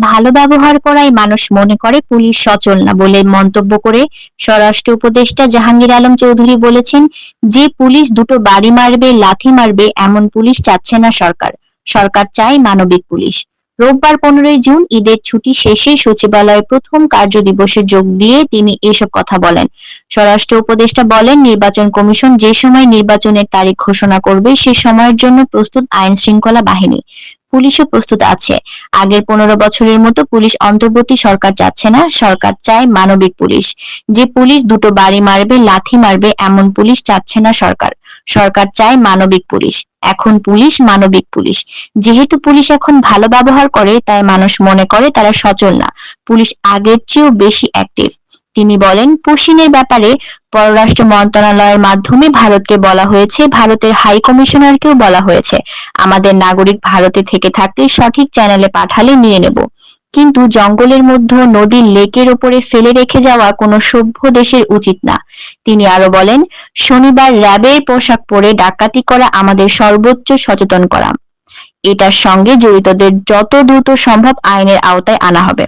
ভালো ব্যবহার করায় মানুষ মনে করে পুলিশ সচল না বলে মন্তব্য করে স্বরাষ্ট্র উপদেষ্টা জাহাঙ্গীর আলম চৌধুরী বলেছেন, যে পুলিশ দুটো বাড়ি মারবে, লাথি মারবে, এমন পুলিশ চাচ্ছে না সরকার। সরকার চায় মানবিক পুলিশ। রোববার পনেরোই জুন ঈদের ছুটি শেষে সচিবালয়ে প্রথম কার্য কার্যদিবসে যোগ দিয়ে তিনি এসব কথা বলেন। স্বরাষ্ট্র উপদেষ্টা বলেন, নির্বাচন কমিশন যে সময় নির্বাচনের তারিখ ঘোষণা করবে, সে সময়ের জন্য প্রস্তুত আইন শৃঙ্খলা বাহিনী। পুলিশও প্রস্তুত আছে। আগের পনেরো বছরের মতো পুলিশ অন্তর্বর্তী সরকার চাচ্ছে না, সরকার চায় মানবিক পুলিশ। যে পুলিশ দুটো বাড়ি মারবে, লাথি মারবে, এমন পুলিশ চাচ্ছে না সরকার। সরকার চায় মানবিক পুলিশ। এখন পুলিশ মানবিক পুলিশ। যেহেতু পুলিশ এখন ভালো ব্যবহার করে, তাই মানুষ মনে করে তারা সচল না। পুলিশ আগের চেয়েও বেশি অ্যাক্টিভ তিনি বলেন, পুশিনের ব্যাপারে পররাষ্ট্র মন্ত্রণালয়ের মাধ্যমে ভারতকে বলা হয়েছে, ভারতের হাই কমিশনারকেও বলা হয়েছে। আমাদের নাগরিক ভারতে থেকে থাকলে সঠিক চ্যানেলে পাঠালে নিয়ে নেব। কিন্তু জঙ্গলের মধ্যে নদীর লেকের ওপরে ফেলে রেখে যাওয়া কোনো সভ্য দেশের উচিত না। তিনি আরও বলেন, শনিবার র্যাবের পোশাক পরে ডাকাতি করা আমাদের সর্বোচ্চ সচেতন করা। এটার সঙ্গে জড়িতদের যত দ্রুত সম্ভব আইনের আওতায় আনা হবে।